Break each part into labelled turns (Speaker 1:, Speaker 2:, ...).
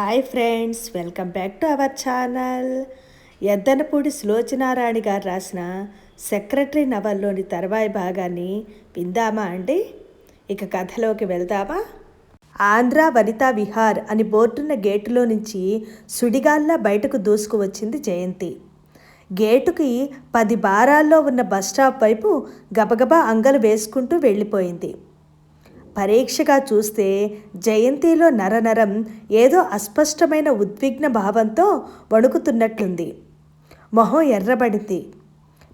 Speaker 1: Hi friends welcome back to our channel Yaddanapudi Sulochanarani గారు రాసిన secretary నవల్లోని తర్వాయి భాగాన్ని విందామా అండి? ఇక కథలోకి వెళ్దామా? ఆంధ్ర వనితా విహార్ అని బోర్డున్న గేటులో నుంచి సుడిగాల్లా బయటకు దూసుకు వచ్చింది జయంతి. గేటుకి పది బారాల్లో ఉన్న బస్టాప్ వైపు గబగబా అంగలు వేసుకుంటూ వెళ్ళిపోయింది. పరీక్షగా చూస్తే జయంతిలో నరనరం ఏదో అస్పష్టమైన ఉద్విగ్న భావంతో వణుకుతున్నట్లుంది. మొహం ఎర్రబడింది.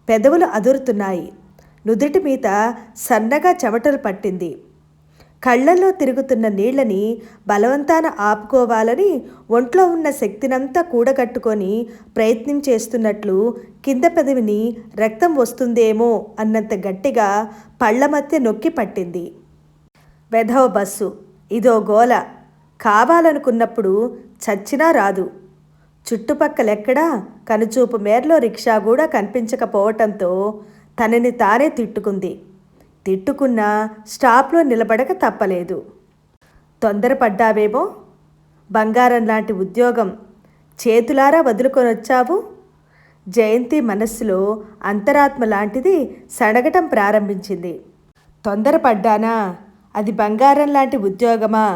Speaker 1: పెదవులు అదురుతున్నాయి. నుదుటి మీద సన్నగా చెమటలు పట్టింది. కళ్ళల్లో తిరుగుతున్న నీళ్ళని బలవంతాన ఆపుకోవాలని ఒంట్లో ఉన్న శక్తినంతా కూడగట్టుకొని ప్రయత్నం చేస్తున్నట్లు కింద పెదవిని రక్తం వస్తుందేమో అన్నంత గట్టిగా పళ్ళ మధ్య నొక్కి పట్టింది. వెధవ బస్సు. ఇదో గోల. కావాలనుకున్నప్పుడు చచ్చినా రాదు. చుట్టుపక్కలెక్కడా? కనుచూపు మేరలో రిక్షా కూడా కనిపించకపోవటంతో తనని తానే తిట్టుకుంది. తిట్టుకున్నా స్టాప్లో నిలబడక తప్పలేదు. తొందరపడ్డావేమో? బంగారం లాంటి ఉద్యోగం. చేతులారా వదులుకొని వచ్చావు జయంతి మనస్సులో అంతరాత్మ లాంటిది సడగటం ప్రారంభించింది. తొందరపడ్డానా? అది బంగారం లాంటి ఉద్యోగమా?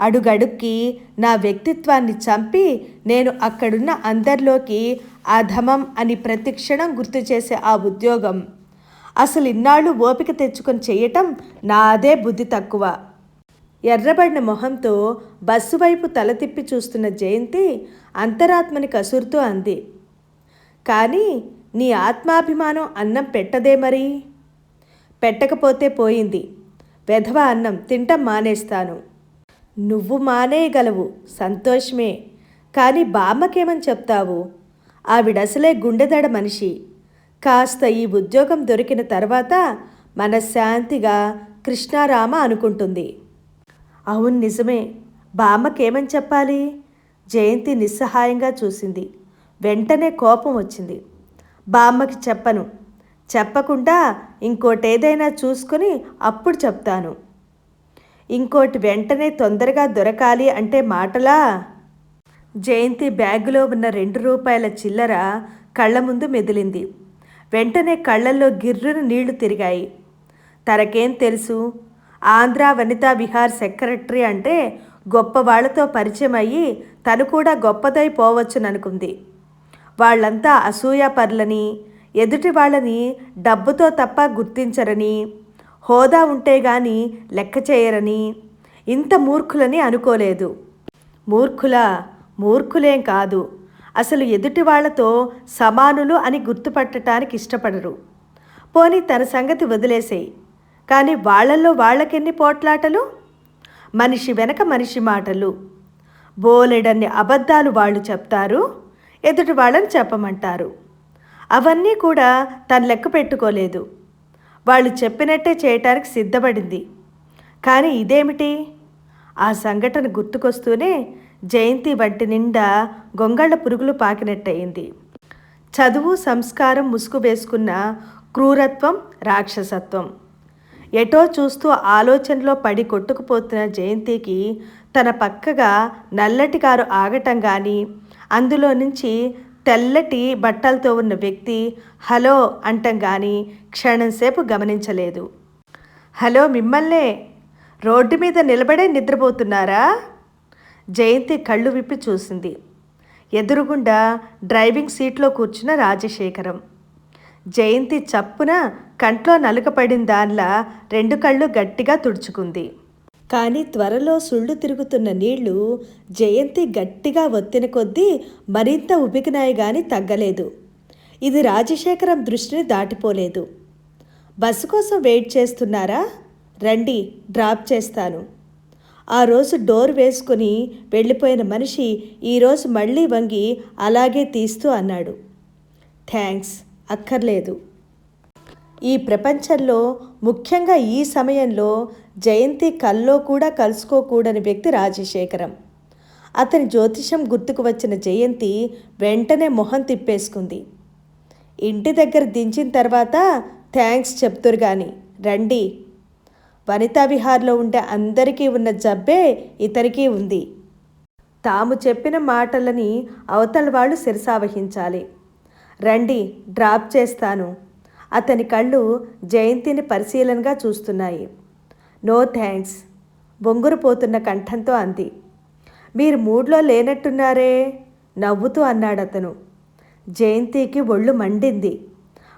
Speaker 1: అడుగడుక్కి నా వ్యక్తిత్వాన్ని చంపి నేను అక్కడున్న అందరిలోకి అధమం అని ప్రతిక్షణం గుర్తు చేసే ఆ ఉద్యోగం. అసలు ఇన్నాళ్ళు ఓపిక తెచ్చుకొని చేయటం నాదే బుద్ధి తక్కువ. ఎర్రబడిన మొహంతో బస్సు వైపు తల తిప్పి చూస్తున్న జయంతి అంతరాత్మని కసురుతూ అంది. కానీ నీ ఆత్మాభిమానం అన్నం పెట్టదే మరి? పెట్టకపోతే పోయింది. వెధవ అన్నం తింటం మానేస్తాను. నువ్వు మానేయగలవు సంతోషమే. కానీ బామ్మకేమని చెప్తావు? ఆవిడసలే గుండెదడ మనిషి. కాస్త ఈ ఉద్యోగం దొరికిన తర్వాత మనశ్శాంతిగా కృష్ణారామ అనుకుంటుంది. అవును నిజమే. బామ్మకేమని చెప్పాలి? జయంతి నిస్సహాయంగా చూసింది. వెంటనే కోపం వచ్చింది. బామ్మకి చెప్పను. చెప్పకుండా ఇంకోటేదైనా చూసుకుని అప్పుడు చెప్తాను. ఇంకోటి వెంటనే తొందరగా దొరకాలి అంటే మాటలా? జయంతి బ్యాగులో ఉన్న రెండు రూపాయల చిల్లర కళ్ళ ముందు మెదిలింది. వెంటనే కళ్ళల్లో గిర్రున నీళ్ళు తిరిగాయి. తనకేం తెలుసు? ఆంధ్ర వనితా విహార్ సెక్రటరీ అంటే గొప్ప వాళ్ళతో పరిచయం అయ్యి తను కూడా గొప్పదైపోవచ్చుననుకుంది వాళ్ళంతా అసూయాపర్లని ఎదుటి వాళ్ళని డబ్బుతో తప్ప గుర్తించరని హోదా ఉంటే గాని లెక్క చేయరని. ఇంత మూర్ఖులని అనుకోలేదు. మూర్ఖుల మూర్ఖులేం కాదు. అసలు ఎదుటి వాళ్ళతో సమానులు అని గుర్తుపట్టడానికి ఇష్టపడరు. పోనీ తన సంగతి వదిలేసేయి. కానీ వాళ్ళల్లో వాళ్ళకెన్ని పోట్లాటలు? మనిషి వెనక మనిషి మాటలు. బోలెడన్ని అబద్ధాలు వాళ్ళు చెప్తారు ఎదుటి వాళ్ళని చెప్పమంటారు. అవన్నీ కూడా తను లెక్క పెట్టుకోలేదు. వాళ్ళు చెప్పినట్టే చేయటానికి సిద్ధపడింది. కానీ ఇదేమిటి? ఆ సంఘటన గుర్తుకొస్తూనే జయంతి వంటి నిండా గొంగళ్ళ పురుగులు పాకినట్టయింది. చదువు సంస్కారం ముసుగు వేసుకున్న క్రూరత్వం రాక్షసత్వం. ఎటో చూస్తూ ఆలోచనలో పడి కొట్టుకుపోతున్న జయంతికి తన పక్కగా నల్లటి కారు ఆగటం కానీ అందులో నుంచి తెల్లటి బట్టలతో ఉన్న వ్యక్తి హలో అంటం కానీ క్షణంసేపు గమనించలేదు. హలో మిమ్మల్నే రోడ్డు మీద నిలబడే నిద్రపోతున్నారా? జయంతి కళ్ళు విప్పి చూసింది. ఎదురుగుండా డ్రైవింగ్ సీట్లో కూర్చున్న రాజశేఖరం. జయంతి చప్పున కంట్లో నలుకపడిన దానిలా రెండు కళ్ళు గట్టిగా తుడుచుకుంది. కానీ త్వరలో సుళ్ళు తిరుగుతున్న నీళ్ళు జయంతి గట్టిగా ఒత్తిన కొద్దీ మరింత ఉబికినాయి గాని తగ్గలేదు. ఇది రాజశేఖరం దృష్టిని దాటిపోలేదు. బస్సు కోసం వెయిట్ చేస్తున్నారా? రండి డ్రాప్ చేస్తాను. ఆ రోజు డోర్ వేసుకుని వెళ్ళిపోయిన మనిషి ఈరోజు మళ్ళీ వంగి అలాగే తీస్తూ అన్నాడు. థ్యాంక్స్ అక్కర్లేదు. ఈ ప్రపంచంలో ముఖ్యంగా ఈ సమయంలో జయంతి కల్లో కూడా కలుసుకోకూడని వ్యక్తి రాజశేఖరం. అతని జ్యోతిషం గుర్తుకు వచ్చిన జయంతి వెంటనే మొహం తిప్పేసుకుంది. ఇంటి దగ్గర దించిన తర్వాత థ్యాంక్స్ చెప్తురు కానీ రండి. వనితా విహార్లో ఉండే అందరికీ ఉన్న జబ్బే ఇతనికి ఉంది. తాము చెప్పిన మాటలని అవతల వాళ్ళు శిరసావహించాలి రండి డ్రాప్ చేస్తాను. అతని కళ్ళు జయంతిని పరిశీలనగా చూస్తున్నాయి. నో థ్యాంక్స్ బొంగురుపోతున్న కంఠంతో అంది. మీరు మూడ్లో లేనట్టున్నారే? నవ్వుతూ అన్నాడు అతను జయంతికి ఒళ్ళు మండింది.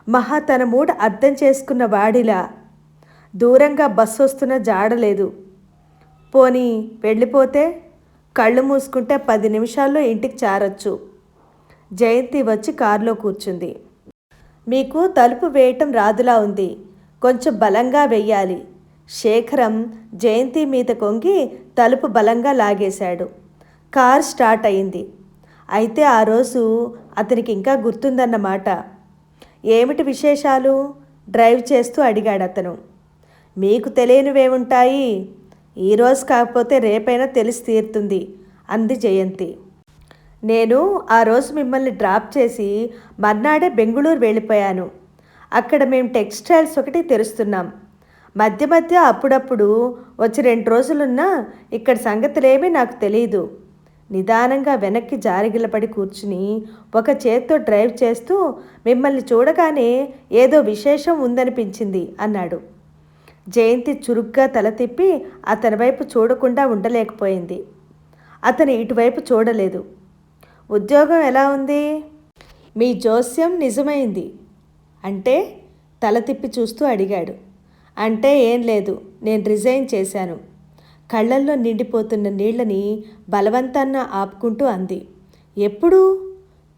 Speaker 1: మహా తన మూడ్ అర్థం చేసుకున్న వాడిలా. దూరంగా బస్సు వస్తున్న జాడలేదు పోనీ వెళ్ళిపోతే? కళ్ళు మూసుకుంటే పది నిమిషాల్లో ఇంటికి చేరొచ్చు. జయంతి వచ్చి కారులో కూర్చుంది. మీకు తలుపు వేయటం రాదులా ఉంది. కొంచెం బలంగా వెయ్యాలి. శేఖరం జయంతి మీద కొంగి తలుపు బలంగా లాగేశాడు. కార్ స్టార్ట్ అయింది. అయితే ఆ రోజు అతనికి ఇంకా గుర్తుందన్నమాట. ఏమిటి విశేషాలు? డ్రైవ్ చేస్తూ అడిగాడు అతను మీకు తెలియనివేముంటాయి? ఈరోజు కాకపోతే రేపైనా తెలిసి తీరుతుంది అంది జయంతి. నేను ఆ రోజు మిమ్మల్ని డ్రాప్ చేసి మర్నాడే బెంగుళూరు వెళ్ళిపోయాను. అక్కడ మేము టెక్స్టైల్స్ ఒకటి తెరుస్తున్నాం. మధ్య మధ్య అప్పుడప్పుడు వచ్చి రెండు రోజులున్నా ఇక్కడ సంగతులేమీ నాకు తెలియదు నిదానంగా వెనక్కి జారిగిలపడి కూర్చుని ఒక చేత్తో డ్రైవ్ చేస్తూ మిమ్మల్ని చూడగానే ఏదో విశేషం ఉందనిపించింది అన్నాడు. జయంతి చురుగ్గా తల తిప్పి అతని వైపు చూడకుండా ఉండలేకపోయింది. అతను ఇటువైపు చూడలేదు. ఉద్యోగం ఎలా ఉంది? మీ జోస్యం నిజమైంది. అంటే తల తిప్పి చూస్తూ అడిగాడు. అంటే ఏం లేదు నేను రిజైన్ చేశాను. కళ్ళల్లో నిండిపోతున్న నీళ్ళని బలవంతాన్న ఆపుకుంటూ అంది. ఎప్పుడు?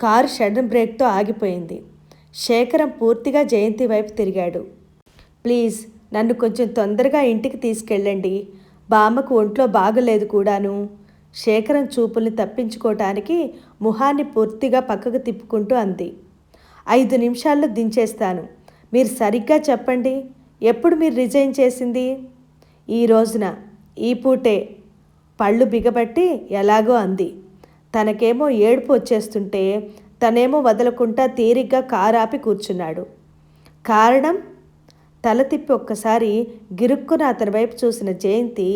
Speaker 1: కారు షడన్ బ్రేక్తో ఆగిపోయింది. శేఖరం పూర్తిగా జయంతి వైపు తిరిగాడు. ప్లీజ్ నన్ను కొంచెం తొందరగా ఇంటికి తీసుకెళ్ళండి. బామ్మకు ఒంట్లో బాగలేదు కూడాను. శేఖరం చూపుల్ని తప్పించుకోవటానికి ముఖాన్ని పూర్తిగా పక్కకు తిప్పుకుంటూ అంది. ఐదు నిమిషాల్లో దించేస్తాను. మీరు సరిగ్గా చెప్పండి. ఎప్పుడు మీరు రిజైన్ చేసింది? ఈ రోజున ఈ పూటే పళ్ళు బిగబట్టి ఎలాగో అంది. తనకేమో ఏడుపు వచ్చేస్తుంటే తనేమో వదలకుండా తీరిగ్గా కారాపి కూర్చున్నాడు. కారణం? తల తిప్పి ఒక్కసారి గిరుక్కున అతని వైపు చూసిన జయంతి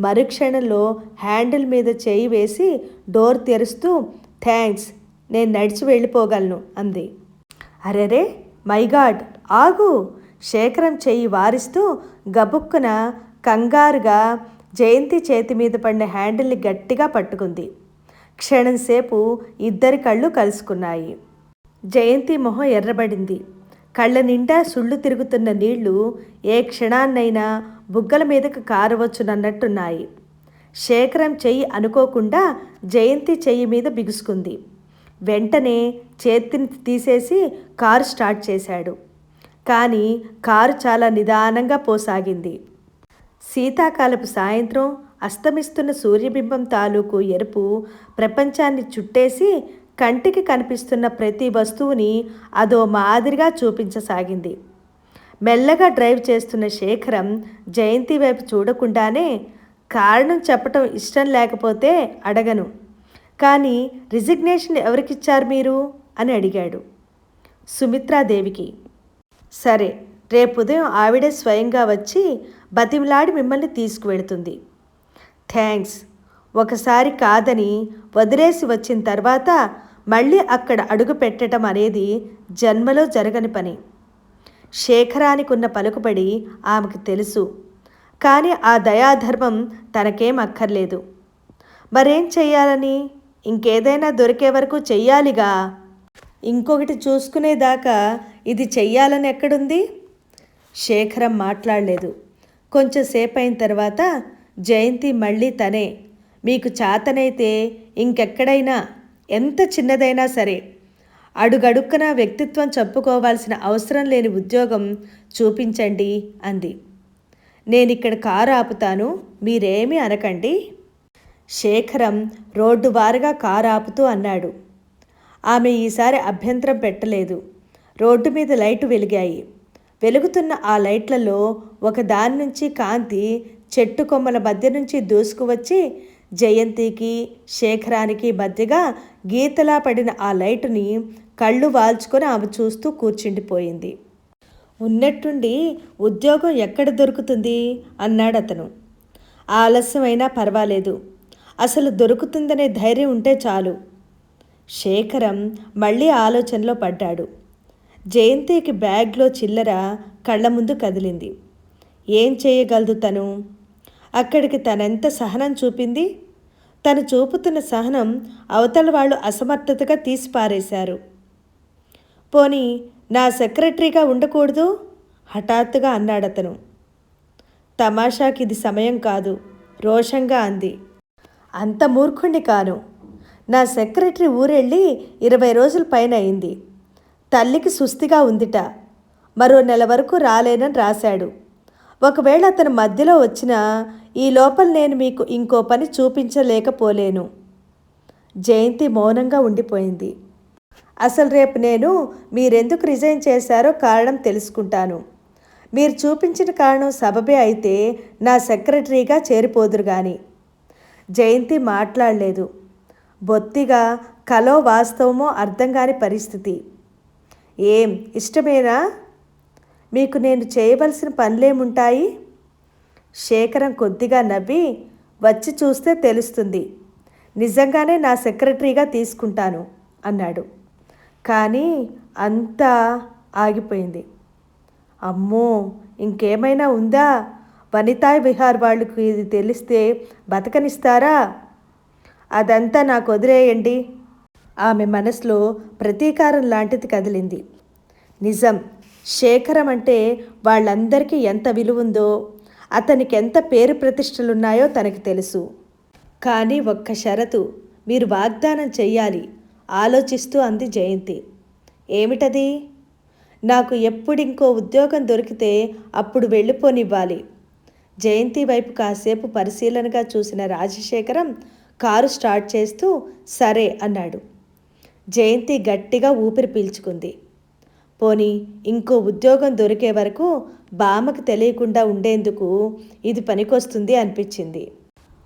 Speaker 1: మరుక్షణంలో హ్యాండిల్ మీద చేయి వేసి డోర్ తెరుస్తూ థ్యాంక్స్ నేను నడిచి వెళ్ళిపోగలను అంది. అరెరే మై గాడ్ ఆగు! శేఖరం చెయ్యి వారిస్తూ గబుక్కున కంగారుగా జయంతి చేతి మీద పడిన హ్యాండిల్ని గట్టిగా పట్టుకుంది. క్షణంసేపు ఇద్దరి కళ్ళు కలుసుకున్నాయి. జయంతి మొహం ఎర్రబడింది. కళ్ళ నిండా సుళ్ళు తిరుగుతున్న నీళ్ళు ఏ క్షణాన్నైనా బుగ్గల మీదకు కారవచ్చునన్నట్టున్నాయి. శేఖరం చెయ్యి అనుకోకుండా జయంతి చెయ్యి మీద బిగుసుకుంది. వెంటనే చేతిని తీసేసి కారు స్టార్ట్ చేశాడు. కానీ కారు చాలా నిదానంగా పోసాగింది. శీతాకాలపు సాయంత్రం అస్తమిస్తున్న సూర్యబింబం తాలూకు ఎరుపు ప్రపంచాన్ని చుట్టేసి కంటికి కనిపిస్తున్న ప్రతి వస్తువుని అదో మాదిరిగా చూపించసాగింది. మెల్లగా డ్రైవ్ చేస్తున్న శేఖరం జయంతి వైపు చూడకుండానే కారణం చెప్పటం ఇష్టం లేకపోతే అడగను. కానీ రిజిగ్నేషన్ ఎవరికిచ్చారు మీరు? అని అడిగాడు సుమిత్రాదేవికి. సరే రేపు ఉదయం ఆవిడే స్వయంగా వచ్చి బతిమలాడి మిమ్మల్ని తీసుకువెళ్తుంది. థ్యాంక్స్. ఒకసారి కాదని వదిలేసి వచ్చిన తర్వాత మళ్ళీ అక్కడ అడుగు పెట్టడం అనేది జన్మలో జరగని పని. శేఖరానికి ఉన్న పలుకుబడి ఆమెకు తెలుసు. కానీ ఆ దయాధర్మం తనకేం అక్కర్లేదు. మరేం చెయ్యాలని? ఇంకేదైనా దొరికే వరకు చెయ్యాలిగా. ఇంకొకటి చూసుకునేదాకా ఇది చెయ్యాలని ఎక్కడుంది? శేఖరం మాట్లాడలేదు. కొంచెం సేపు అయిన తర్వాత జయంతి మళ్ళీ తనే. మీకు చాతనైతే ఇంకెక్కడైనా ఎంత చిన్నదైనా సరే. అడుగడుక్కున వ్యక్తిత్వం చెప్పుకోవాల్సిన అవసరం లేని ఉద్యోగం చూపించండి అంది. నేను ఇక్కడ కారు ఆపుతాను మీరేమీ అనకండి. శేఖరం రోడ్డు వారుగా కారు ఆపుతూ అన్నాడు. ఆమె ఈసారి అభ్యంతరం పెట్టలేదు. రోడ్డు మీద లైటు వెలిగాయి. వెలుగుతున్న ఆ లైట్లలో ఒక దాని నుంచి కాంతి చెట్టు కొమ్మల మధ్య నుంచి దూసుకువచ్చి జయంతికి శేఖరానికి మధ్యగా గీతలా పడిన ఆ లైటుని కళ్ళు వాల్చుకొని ఆమె చూస్తూ కూర్చుండిపోయింది. ఉన్నట్టుండి ఉద్యోగం ఎక్కడ దొరుకుతుంది? అన్నాడు అతను ఆలస్యమైనా పర్వాలేదు. అసలు దొరుకుతుందనే ధైర్యం ఉంటే చాలు. శేఖరం మళ్ళీ ఆలోచనలో పడ్డాడు. జయంతికి బ్యాగ్లో చిల్లర కళ్ళ ముందు కదిలింది. ఏం చేయగలదు తను? అక్కడికి తనెంత సహనం చూపింది? తను చూపుతున్న సహనం అవతల వాళ్ళు అసమర్థతగా తీసిపారేశారు పోనీ నా సెక్రటరీగా ఉండకూడదు? హఠాత్తుగా అన్నాడతను. తమాషాకి ఇది సమయం కాదు రోషంగా అంది. అంత మూర్ఖుణ్ణి కాను. నా సెక్రటరీ ఊరెళ్ళి ఇరవై రోజుల పైన అయింది. తల్లికి సుస్థిగా ఉందిట. మరో నెల వరకు రాలేనని రాశాడు. ఒకవేళ అతను మధ్యలో వచ్చినా ఈ లోపల నేను మీకు ఇంకో పని చూపించలేకపోలేను. జయంతి మౌనంగా ఉండిపోయింది. అసలు రేపు నేను మీరెందుకు రిజైన్ చేశారో కారణం తెలుసుకుంటాను. మీరు చూపించిన కారణం సబబే అయితే నా సెక్రటరీగా చేరిపోదురు గాని. జయంతి మాట్లాడలేదు. బొత్తిగా కలో వాస్తవమో అర్థం కాని పరిస్థితి. ఏం ఇష్టమేనా? మీకు నేను చేయవలసిన పనులేముంటాయి? శేఖరం కొద్దిగా నవ్వి వచ్చి చూస్తే తెలుస్తుంది. నిజంగానే నా సెక్రటరీగా తీసుకుంటాను అన్నాడు. కానీ అంతా ఆగిపోయింది. అమ్మో ఇంకేమైనా ఉందా? వనితా విహార్ వాళ్ళకు ఇది తెలిస్తే బతకనిస్తారా? అదంతా నాకు వదిలేయండి. ఆమె మనసులో ప్రతీకారం లాంటిది కదిలింది. నిజం శేఖరం అంటే వాళ్ళందరికీ ఎంత విలువుందో అతనికి ఎంత పేరు ప్రతిష్టలున్నాయో తనకి తెలుసు. కానీ ఒక్క షరతు మీరు వాగ్దానం చెయ్యాలి ఆలోచిస్తూ అంది జయంతి. ఏమిటది? నాకు ఎప్పుడింకో ఉద్యోగం దొరికితే అప్పుడు వెళ్ళిపోనివ్వాలి. జయంతి వైపు కాసేపు పరిశీలనగా చూసిన రాజశేఖరం కారు స్టార్ట్ చేస్తూ సరే అన్నాడు. జయంతి గట్టిగా ఊపిరి పీల్చుకుంది. పోనీ ఇంకో ఉద్యోగం దొరికే వరకు బామకు తెలియకుండా ఉండేందుకు ఇది పనికొస్తుంది అనిపించింది.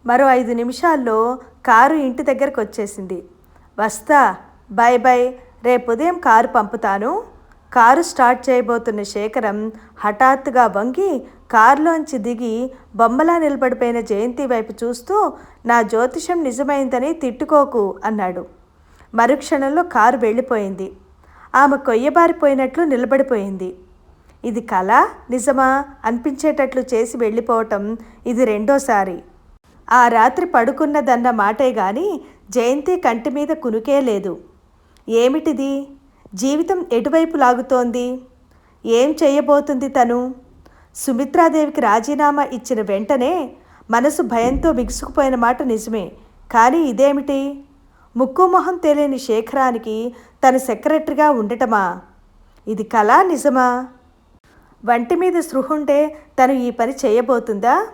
Speaker 1: మరో ఐదు నిమిషాల్లో కారు ఇంటి దగ్గరకు వచ్చేసింది వస్తా బాయ్ బాయ్ రేపు ఉదయం కారు పంపుతాను. కారు స్టార్ట్ చేయబోతున్న శేఖరం హఠాత్తుగా వంగి కారులోంచి దిగి బొమ్మలా నిలబడిపోయిన జయంతి వైపు చూస్తూ నా జ్యోతిషం నిజమైందని తిట్టుకోకు అన్నాడు. మరుక్షణంలో కారు వెళ్ళిపోయింది. ఆమె కొయ్యబారిపోయినట్లు నిలబడిపోయింది. ఇది కళ నిజమా? అనిపించేటట్లు చేసి వెళ్ళిపోవటం ఇది రెండోసారి. ఆ రాత్రి పడుకున్నదన్న మాటే గాని జయంతి కంటి మీద కునుకే లేదు. ఏమిటిది? జీవితం ఎటువైపు లాగుతోంది? ఏం చేయబోతుంది తను? సుమిత్రాదేవికి రాజీనామా ఇచ్చిన వెంటనే మనసు భయంతో బిగుసుకుపోయిన మాట నిజమే. కానీ ఇదేమిటి? ముక్కు మొహం తెలియని శేఖరానికి తన సెక్రటరీగా ఉండటమా? ఇది కళా నిజమా? వంటి మీద సృహుంటే తను ఈ పని చేయబోతుందా?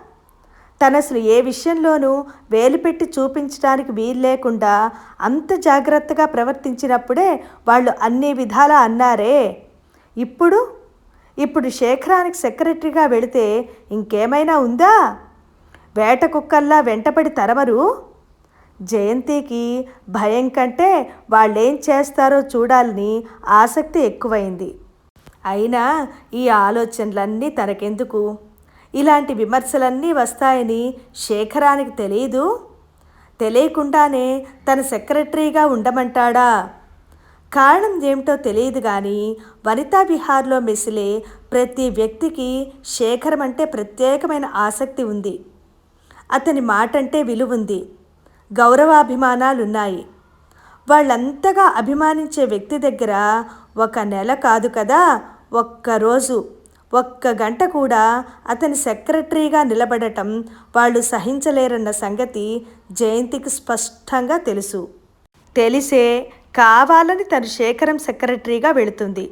Speaker 1: తను అసలు ఏ విషయంలోనూ వేలు పెట్టి చూపించడానికి వీలు లేకుండా అంత జాగ్రత్తగా ప్రవర్తించినప్పుడే వాళ్ళు అన్ని విధాలా అన్నారే. ఇప్పుడు? ఇప్పుడు శేఖరానికి సెక్రటరీగా వెళితే ఇంకేమైనా ఉందా? వేట కుక్కల్లా వెంటపడి తరమరు? జయంతికి భయం కంటే వాళ్ళేం చేస్తారో చూడాలని ఆసక్తి ఎక్కువైంది. అయినా ఈ ఆలోచనలన్నీ తనకెందుకు? ఇలాంటి విమర్శలన్నీ వస్తాయని శేఖరానికి తెలియదు తెలియకుండానే తన సెక్రటరీగా ఉండమంటాడా? కారణం ఏమిటో తెలియదు కానీ వనితా విహార్లో మెసిలే ప్రతి వ్యక్తికి శేఖరం అంటే ప్రత్యేకమైన ఆసక్తి ఉంది. అతని మాట అంటే విలువుంది. గౌరవాభిమానాలున్నాయి. వాళ్ళంతగా అభిమానించే వ్యక్తి దగ్గర ఒక నెల కాదు కదా ఒక్కరోజు ఒక్క గంట కూడా అతని సెక్రటరీగా నిలబడటం వాళ్ళు సహించలేరన్న సంగతి జయంతికి స్పష్టంగా తెలుసు. తెలిసే కావాలని తను శేఖరం సెక్రటరీగా వెళుతుంది.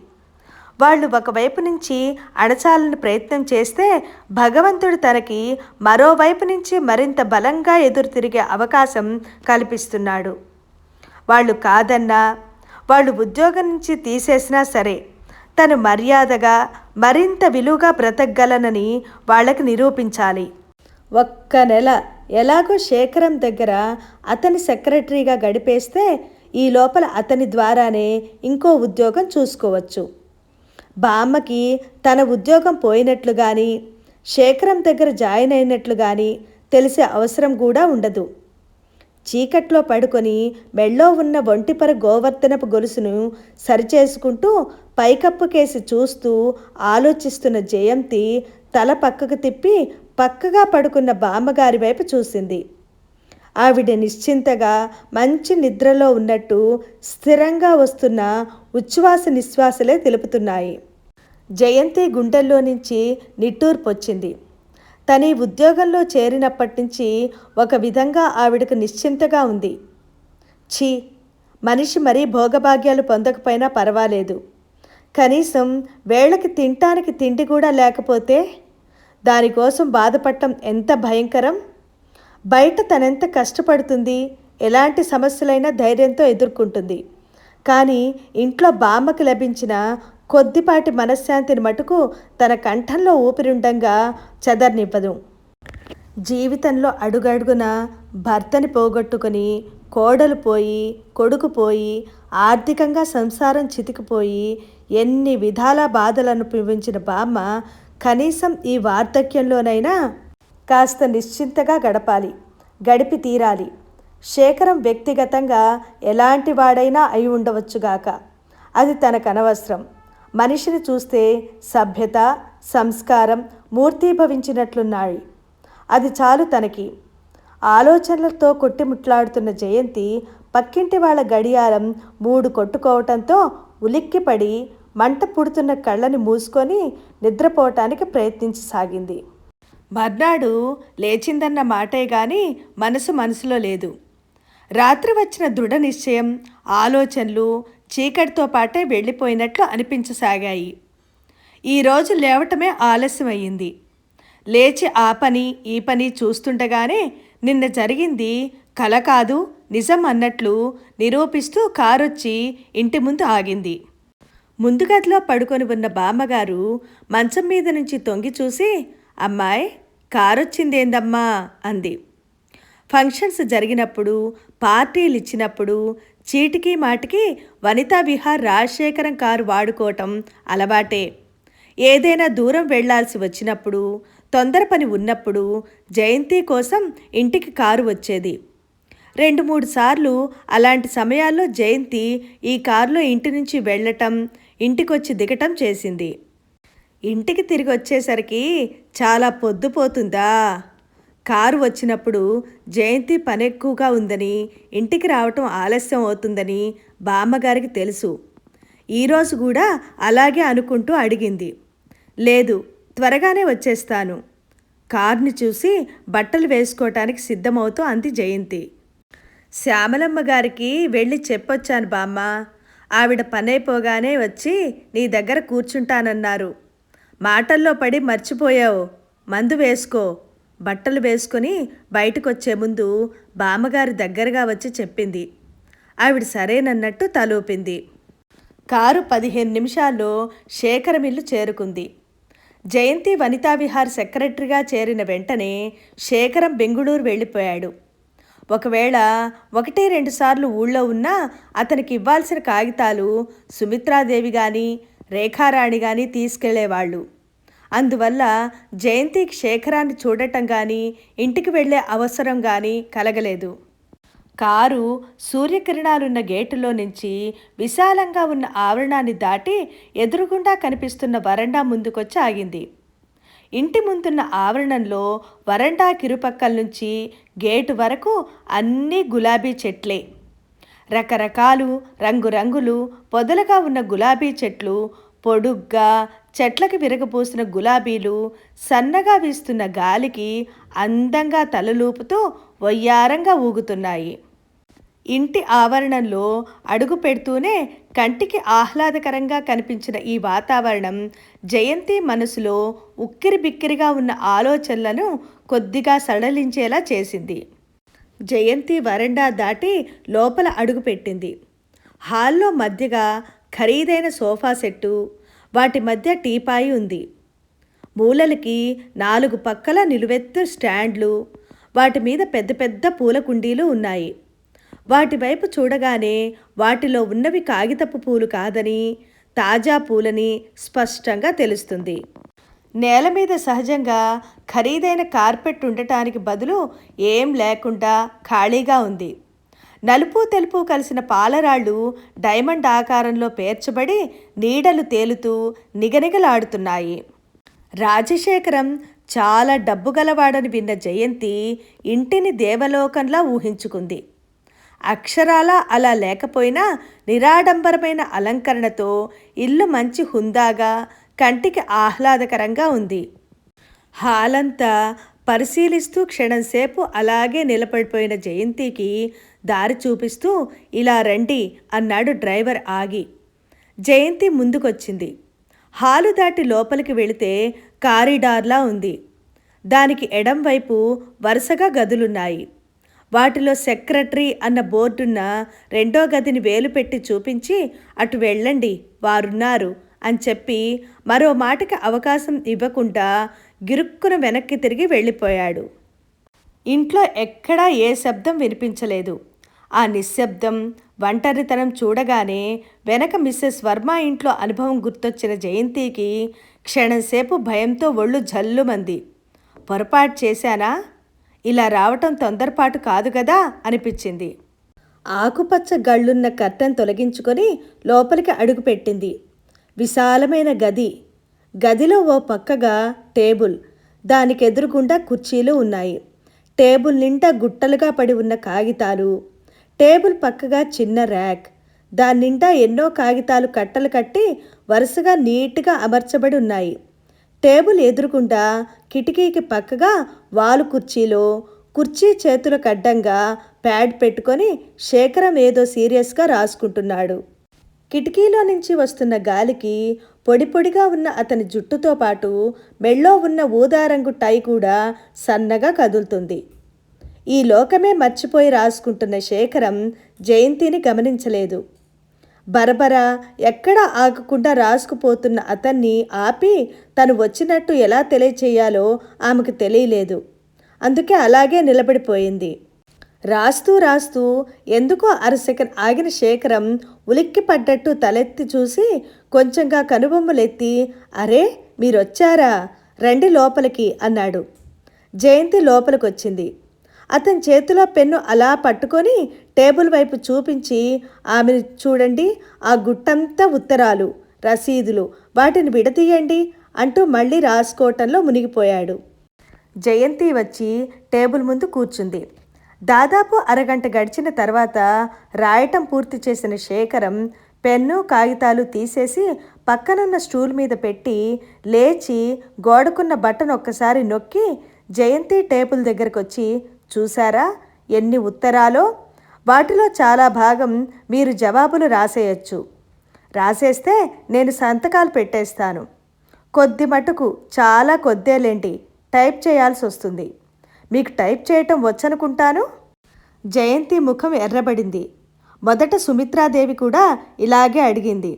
Speaker 1: వాళ్ళు ఒకవైపు నుంచి అణచాలని ప్రయత్నం చేస్తే భగవంతుడు తనకి మరోవైపు నుంచి మరింత బలంగా ఎదురు తిరిగే అవకాశం కల్పిస్తున్నాడు. వాళ్ళు కాదన్నా వాళ్ళు ఉద్యోగం నుంచి తీసేసినా సరే తను మర్యాదగా మరింత విలువగా బ్రతకగలనని వాళ్ళకి నిరూపించాలి. ఒక్క నెల ఎలాగో శేఖరం దగ్గర అతని సెక్రటరీగా గడిపేస్తే ఈ లోపల అతని ద్వారానే ఇంకో ఉద్యోగం చూసుకోవచ్చు. బామ్మకి తన ఉద్యోగం పోయినట్లు కానీ శేఖరం దగ్గర జాయిన్ అయినట్లు కానీ తెలిసే అవసరం కూడా ఉండదు. చీకట్లో పడుకొని మెళ్ళో ఉన్న ఒంటిపర గోవర్ధనపు గొలుసును సరిచేసుకుంటూ పైకప్పు కేసి చూస్తూ ఆలోచిస్తున్న జయంతి తల పక్కకు తిప్పి పక్కగా పడుకున్న బామ్మగారి వైపు చూసింది. ఆవిడ నిశ్చింతగా మంచి నిద్రలో ఉన్నట్టు స్థిరంగా వస్తున్న ఉచ్ఛ్వాస నిశ్వాసలే తెలుపుతున్నాయి. జయంతి గుండెల్లో నుంచి నిట్టూర్పొచ్చింది తన ఉద్యోగంలో చేరినప్పటి నుంచి ఒక విధంగా ఆవిడకు నిశ్చింతగా ఉంది. ఛీ! మనిషి మరీ భోగభాగ్యాలు పొందకపోయినా పర్వాలేదు. కనీసం వేళకి తినటానికి తిండి కూడా లేకపోతే దానికోసం బాధపడటం ఎంత భయంకరం! బయట తనెంత కష్టపడుతుంది ఎలాంటి సమస్యలైనా ధైర్యంతో ఎదుర్కొంటుంది. కానీ ఇంట్లో బామ్మకు లభించిన కొద్దిపాటి మనశ్శాంతిని మటుకు తన కంఠంలో ఊపిరుండంగా చెదర్నివ్వదు. జీవితంలో అడుగడుగున భర్తని పోగొట్టుకొని కోడలు పోయి కొడుకు పోయి ఆర్థికంగా సంసారం చితికిపోయి ఎన్ని విధాల బాధలు అనుభవించిన బామ్మ కనీసం ఈ వార్ధక్యంలోనైనా కాస్త నిశ్చింతగా గడపాలి గడిపి తీరాలి. శేఖరం వ్యక్తిగతంగా ఎలాంటి వాడైనా అయి ఉండవచ్చుగాక అది తన అనవసరం. మనిషిని చూస్తే సభ్యత సంస్కారం మూర్తీభవించినట్లున్నాయి. అది చాలు తనకి. ఆలోచనలతో కొట్టిముట్లాడుతున్న జయంతి పక్కింటి వాళ్ళ గడియారం మూడు కొట్టుకోవటంతో ఉలిక్కిపడి మంట పుడుతున్న కళ్ళని మూసుకొని నిద్రపోవటానికి ప్రయత్నించసాగింది. మర్నాడు లేచిందన్న మాటే గాని మనసు మనసులో లేదు. రాత్రి వచ్చిన దృఢ నిశ్చయం ఆలోచనలు చీకటితో పాటే వెళ్ళిపోయినట్లు అనిపించసాగాయి. ఈరోజు లేవటమే ఆలస్యమయ్యింది. లేచి ఆ పని ఈ పని చూస్తుండగానే నిన్న జరిగింది కల కాదు నిజం అన్నట్లు నిరూపిస్తూ కారొచ్చి ఇంటి ముందు ఆగింది. ముందు గదిలో పడుకొని ఉన్న బామ్మగారు మంచం మీద నుంచి తొంగి చూసి అమ్మాయి కారొచ్చిందేందమ్మా? అంది. ఫంక్షన్స్ జరిగినప్పుడు పార్టీలు ఇచ్చినప్పుడు చీటికి మాటికి వనితా విహార్ రాజశేఖరం కారు వాడుకోవటం అలవాటే. ఏదైనా దూరం వెళ్ళాల్సి వచ్చినప్పుడు తొందర పని ఉన్నప్పుడు జయంతి కోసం ఇంటికి కారు వచ్చేది. రెండు మూడు సార్లు అలాంటి సమయాల్లో జయంతి ఈ కారులో ఇంటి నుంచి వెళ్ళటం ఇంటికొచ్చి దిగటం చేసింది. ఇంటికి తిరిగి వచ్చేసరికి చాలా పొద్దుపోతుందా కారు వచ్చినప్పుడు జయంతి పని ఎక్కువగా ఉందని ఇంటికి రావటం ఆలస్యం అవుతుందని బామ్మగారికి తెలుసు. ఈరోజు కూడా అలాగే అనుకుంటూ అడిగింది. లేదు త్వరగానే వచ్చేస్తాను. కార్ని చూసి బట్టలు వేసుకోవటానికి సిద్ధమవుతూ అంది జయంతి. శ్యామలమ్మ గారికి వెళ్ళి చెప్పొచ్చాను బామ్మ. ఆవిడ పనైపోగానే వచ్చి నీ దగ్గర కూర్చుంటానన్నారు. మాటల్లో పడి మర్చిపోయావు. మందు వేసుకో. బట్టలు వేసుకొని బయటకొచ్చే ముందు బామ్మగారి దగ్గరగా వచ్చి చెప్పింది. ఆవిడ సరేనన్నట్టు తలూపింది. కారు పదిహేను నిమిషాల్లో శేఖరమిల్లు చేరుకుంది. జయంతి వనితా విహార్ సెక్రటరీగా చేరిన వెంటనే శేఖరం బెంగుళూరు వెళ్ళిపోయాడు. ఒకవేళ ఒకటి రెండు సార్లు ఊళ్ళో ఉన్నా అతనికి ఇవ్వాల్సిన కాగితాలు సుమిత్రాదేవి కానీ రేఖారాణి కానీ తీసుకెళ్ళేవాళ్ళు. అందువల్ల జయంతి శేఖరాన్ని చూడటం కానీ ఇంటికి వెళ్ళే అవసరం కానీ కలగలేదు. కారు సూర్యకిరణాలున్న గేటులో నుంచి విశాలంగా ఉన్న ఆవరణాన్ని దాటి ఎదురుగుండా కనిపిస్తున్న వరండా ముందుకొచ్చి ఆగింది. ఇంటి ముందున్న ఆవరణంలో వరండా కిరుపక్కల నుంచి గేటు వరకు అన్నీ గులాబీ చెట్లే. రకరకాలు రంగురంగులు పొదలుగా ఉన్న గులాబీ చెట్లు పొడుగ్గా చెట్లకు విరగపోసిన గులాబీలు సన్నగా వీస్తున్న గాలికి అందంగా తలలూపుతూ వయ్యారంగా ఊగుతున్నాయి. ఇంటి ఆవరణంలో అడుగు పెడుతూనే కంటికి ఆహ్లాదకరంగా కనిపించిన ఈ వాతావరణం జయంతి మనసులో ఉక్కిరి బిక్కిరిగా ఉన్న ఆలోచనలను కొద్దిగా సడలించేలా చేసింది. జయంతి వరండా దాటి లోపల అడుగుపెట్టింది హాల్లో మధ్యగా ఖరీదైన సోఫా సెట్టు వాటి మధ్య టీపాయి ఉంది. మూలలకి నాలుగు పక్కల నిలువెత్తు స్టాండ్లు వాటి మీద పెద్ద పెద్ద పూల కుండీలు ఉన్నాయి. వాటి వైపు చూడగానే వాటిలో ఉన్నవి కాగితపు పూలు కాదని తాజా పూలని స్పష్టంగా తెలుస్తుంది. నేల మీద సహజంగా ఖరీదైన కార్పెట్ ఉండటానికి బదులు ఏం లేకుండా ఖాళీగా ఉంది. నలుపు తెలుపు కలిసిన పాలరాళ్ళు డైమండ్ ఆకారంలో పేర్చబడి నీడలు తేలుతూ నిగనిగలాడుతున్నాయి. రాజశేఖరం చాలా డబ్బు గలవాడని విన్న జయంతి ఇంటిని దేవలోకంలా ఊహించుకుంది. అక్షరాల అలా లేకపోయినా నిరాడంబరమైన అలంకరణతో ఇల్లు మంచి హుందాగా కంటికి ఆహ్లాదకరంగా ఉంది. హాలంతా పరిశీలిస్తూ క్షణంసేపు అలాగే నిలబడిపోయిన జయంతికి దారి చూపిస్తూ ఇలా రండి అన్నాడు డ్రైవర్ ఆగి. జయంతి ముందుకొచ్చింది. హాలు దాటి లోపలికి వెళితే కారిడార్లా ఉంది. దానికి ఎడం వైపు వరుసగా గదులున్నాయి. వాటిలో సెక్రటరీ అన్న బోర్డున్న రెండో గదిని వేలు పెట్టి చూపించి అటు వెళ్ళండి వారున్నారు. అని చెప్పి మరో మాటకి అవకాశం ఇవ్వకుండా గిరుక్కున వెనక్కి తిరిగి వెళ్ళిపోయాడు. ఇంట్లో ఎక్కడా ఏ శబ్దం వినిపించలేదు. ఆ నిశ్శబ్దం ఒంటరితనం చూడగానే వెనక మిస్సెస్ వర్మ ఇంట్లో అనుభవం గుర్తొచ్చిన జయంతికి క్షణంసేపు భయంతో ఒళ్ళు జల్లుమంది. పొరపాటు చేశానా? ఇలా రావటం తొందరపాటు కాదు కదా? అనిపించింది. ఆకుపచ్చ గళ్ళున్న కర్టెన్ తొలగించుకొని లోపలికి అడుగుపెట్టింది. విశాలమైన గది. గదిలో ఓ పక్కగా టేబుల్. దానికి ఎదురుగుండా కుర్చీలు ఉన్నాయి. టేబుల్ నిండా గుట్టలుగా పడి ఉన్న కాగితాలు. టేబుల్ పక్కగా చిన్న ర్యాక్. దాని నిండా ఎన్నో కాగితాలు కట్టలు కట్టి వరుసగా నీట్గా అమర్చబడి ఉన్నాయి. టేబుల్ ఎదురుగుండా కిటికీకి పక్కగా వాలు కుర్చీలో కుర్చీ చేతులకు అడ్డంగా ప్యాడ్ పెట్టుకొని శేఖరం ఏదో సీరియస్గా రాసుకుంటున్నాడు. కిటికీలో నుంచి వస్తున్న గాలికి పొడి పొడిగా ఉన్న అతని జుట్టుతో పాటు మెళ్ళో ఉన్న ఊదారంగు టై కూడా సన్నగా కదులుతుంది. ఈ లోకమే మర్చిపోయి రాసుకుంటున్న శేఖరం జయంతిని గమనించలేదు. బరబర ఎక్కడ ఆగకుండా రాసుకుపోతున్న అతన్ని ఆపి తను వచ్చినట్టు ఎలా తెలియచేయాలో ఆమెకు తెలియలేదు. అందుకే అలాగే నిలబడిపోయింది. రాస్తూ రాస్తూ ఎందుకో అరసెకండ్ ఆగిన శేఖరం ఉలిక్కి పడ్డట్టు తలెత్తి చూసి కొంచెంగా కనుబొమ్మలెత్తి అరే మీరొచ్చారా? రండి లోపలికి అన్నాడు. జయంతి లోపలికొచ్చింది. అతని చేతిలో పెన్ను అలా పట్టుకొని టేబుల్ వైపు చూపించి ఆమెను చూడండి ఆ గుట్టంతా ఉత్తరాలు రసీదులు వాటిని విడతీయండి అంటూ మళ్ళీ రాసుకోవటంలో మునిగిపోయాడు. జయంతి వచ్చి టేబుల్ ముందు కూర్చుంది. దాదాపు అరగంట గడిచిన తర్వాత రాయటం పూర్తి చేసిన శేఖరం పెన్ను కాగితాలు తీసేసి పక్కనున్న స్టూల్ మీద పెట్టి లేచి గోడకున్న బటన్ ఒక్కసారి నొక్కి జయంతి టేబుల్ దగ్గరకు వచ్చి చూసారా ఎన్ని ఉత్తరాలో? వాటిలో చాలా భాగం మీరు జవాబులు రాసేయచ్చు. రాసేస్తే నేను సంతకాలు పెట్టేస్తాను. కొద్ది మటుకు చాలా కొద్దేలేంటి? టైప్ చేయాల్సి వస్తుంది మీకు టైప్ చేయటం వచ్చనుకుంటాను? జయంతి ముఖం ఎర్రబడింది. మొదట సుమిత్రాదేవి కూడా ఇలాగే అడిగింది.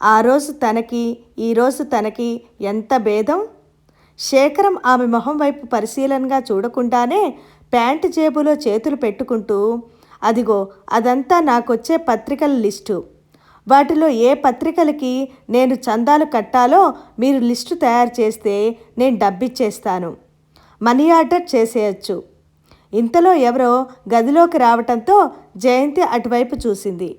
Speaker 1: ఆ రోజు తనకి ఈరోజు తనకి ఎంత భేదం? శేఖరం ఆమె మొహం వైపు పరిశీలనగా చూడకుండానే ప్యాంటు జేబులో చేతులు పెట్టుకుంటూ అదిగో అదంతా నాకొచ్చే పత్రికల లిస్టు. వాటిలో ఏ పత్రికలకి నేను చందాలు కట్టాలో మీరు లిస్టు తయారు చేస్తే నేను డబ్బిచ్చేస్తాను. మనీ ఆర్డర్ చేసేయచ్చు. ఇంతలో ఎవరో గదిలోకి రావటంతో జయంతి అటువైపు చూసింది.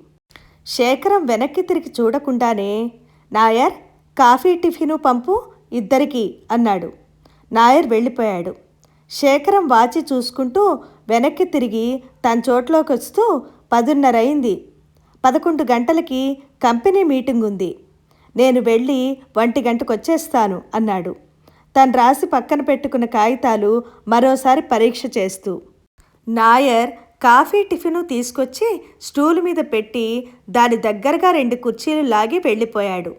Speaker 1: శేఖరం వెనక్కి తిరిగి చూడకుండానే నాయర్ కాఫీ టిఫిను పంపు ఇద్దరికి అన్నాడు. నాయర్ వెళ్ళిపోయాడు. శేఖరం వాచి చూసుకుంటూ వెనక్కి తిరిగి తన చోట్లోకి వస్తూ పదున్నర అయింది. పదకొండు గంటలకి కంపెనీ మీటింగ్ ఉంది నేను వెళ్ళి ఒంటి గంటకు వచ్చేస్తాను అన్నాడు. తను రాసి పక్కన పెట్టుకున్న కాగితాలు మరోసారి పరీక్ష చేస్తూ. నాయర్ కాఫీ టిఫిను తీసుకొచ్చి స్టూల్ మీద పెట్టి దాని దగ్గరగా రెండు కుర్చీలు లాగి వెళ్ళిపోయాడు.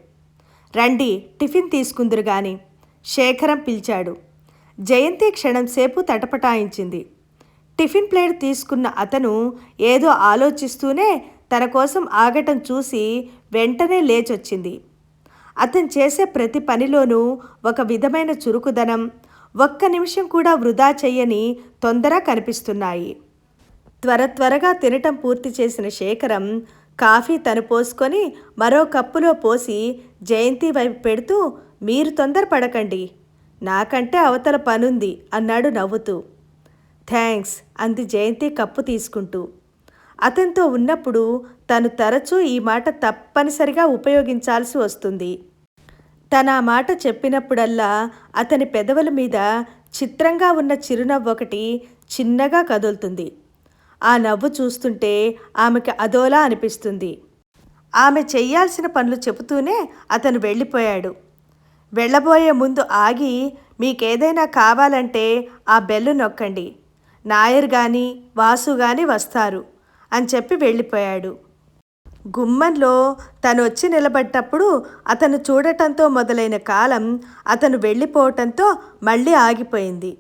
Speaker 1: రండి టిఫిన్ తీసుకుందురు గాని శేఖరం పిలిచాడు. జయంతి క్షణంసేపు తటపటాయించింది. టిఫిన్ ప్లేట్ తీసుకున్న అతను ఏదో ఆలోచిస్తూనే తన కోసం ఆగటం చూసి వెంటనే లేచొచ్చింది. అతను చేసే ప్రతి పనిలోనూ ఒక విధమైన చురుకుదనం ఒక్క నిమిషం కూడా వృధా చెయ్యని తొందర కనిపిస్తున్నాయి. త్వర త్వరగా తినటం పూర్తి చేసిన శేఖరం కాఫీ తను పోసుకొని మరో కప్పులో పోసి జయంతి వైపు పెడుతూ మీరు తొందరపడకండి నాకంటే అవతల పనుంది అన్నాడు నవ్వుతూ. థ్యాంక్స్ అంది జయంతి కప్పు తీసుకుంటూ. అతనితో ఉన్నప్పుడు తను తరచూ ఈ మాట తప్పనిసరిగా ఉపయోగించాల్సి వస్తుంది. తన ఆ మాట చెప్పినప్పుడల్లా అతని పెదవుల మీద చిత్రంగా ఉన్న చిరునవ్వు ఒకటి చిన్నగా కదులుతుంది. ఆ నవ్వు చూస్తుంటే ఆమెకి అదోలా అనిపిస్తుంది. ఆమె చెయ్యాల్సిన పనులు చెబుతూనే అతను వెళ్ళిపోయాడు. వెళ్ళబోయే ముందు ఆగి మీకేదైనా కావాలంటే ఆ బెల్లు నొక్కండి. నాయర్ గాని వాసు గాని వస్తారు అని చెప్పి వెళ్ళిపోయాడు. గుమ్మంలో తను వచ్చి నిలబడ్డప్పుడు అతను చూడటంతో మొదలైన కాలం అతను వెళ్ళిపోవటంతో మళ్ళీ ఆగిపోయింది.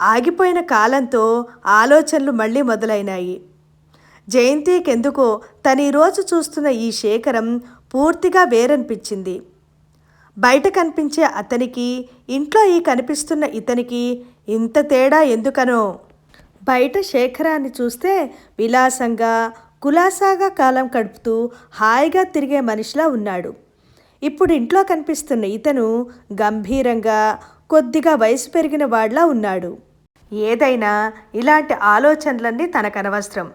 Speaker 1: ఆగిపోయిన కాలంతో ఆలోచనలు మళ్ళీ మొదలైనాయి. జయంతికెందుకో తను ఈరోజు చూస్తున్న ఈ శేఖరం పూర్తిగా వేరనిపించింది. బయట కనిపించే అతనికి ఇంట్లో ఈ కనిపిస్తున్న ఇతనికి ఇంత తేడా ఎందుకనో? బయట శేఖరాన్ని చూస్తే విలాసంగా కులాసాగా కాలం గడుపుతూ హాయిగా తిరిగే మనిషిలా ఉన్నాడు. ఇప్పుడు ఇంట్లో కనిపిస్తున్న ఇతను గంభీరంగా కొద్దిగా వయసు పెరిగిన వాడిలా ఉన్నాడు. ఏదైనా ఇలాంటి ఆలోచనలన్నీ తనకనవసరం.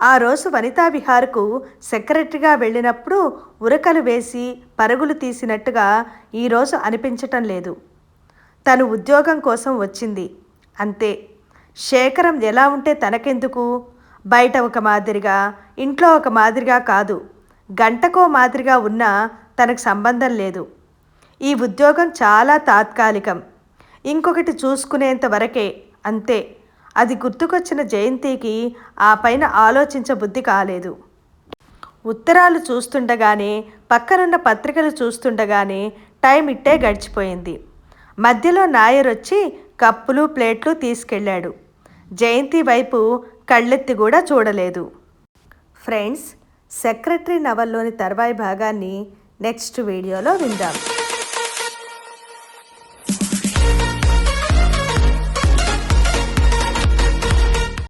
Speaker 1: ఆ రోజు వనితా విహార్కు సెక్రటరీగా వెళ్ళినప్పుడు ఉరకలు వేసి పరుగులు తీసినట్టుగా ఈరోజు అనిపించటం లేదు. తను ఉద్యోగం కోసం వచ్చింది. అంతే. శేఖరం ఎలా ఉంటే తనకెందుకు? బయట ఒక మాదిరిగా ఇంట్లో ఒక మాదిరిగా కాదు. గంటకో మాదిరిగా ఉన్నా తనకు సంబంధం లేదు. ఈ ఉద్యోగం చాలా తాత్కాలికం. ఇంకొకటి చూసుకునేంత వరకే అంతే. అది గుర్తుకొచ్చిన జయంతికి ఆ పైన ఆలోచించబుద్ధి కాలేదు. ఉత్తరాలు చూస్తుండగానే పక్కనున్న పత్రికలు చూస్తుండగానే టైం ఇట్టే గడిచిపోయింది. మధ్యలో నాయర్ వచ్చి కప్పులు ప్లేట్లు తీసుకెళ్ళాడు. జయంతి వైపు కళ్ళెత్తి కూడా చూడలేదు. ఫ్రెండ్స్ సెక్రటరీ నవల్లోని తర్వాయి భాగాన్ని నెక్స్ట్ వీడియోలో విందాం.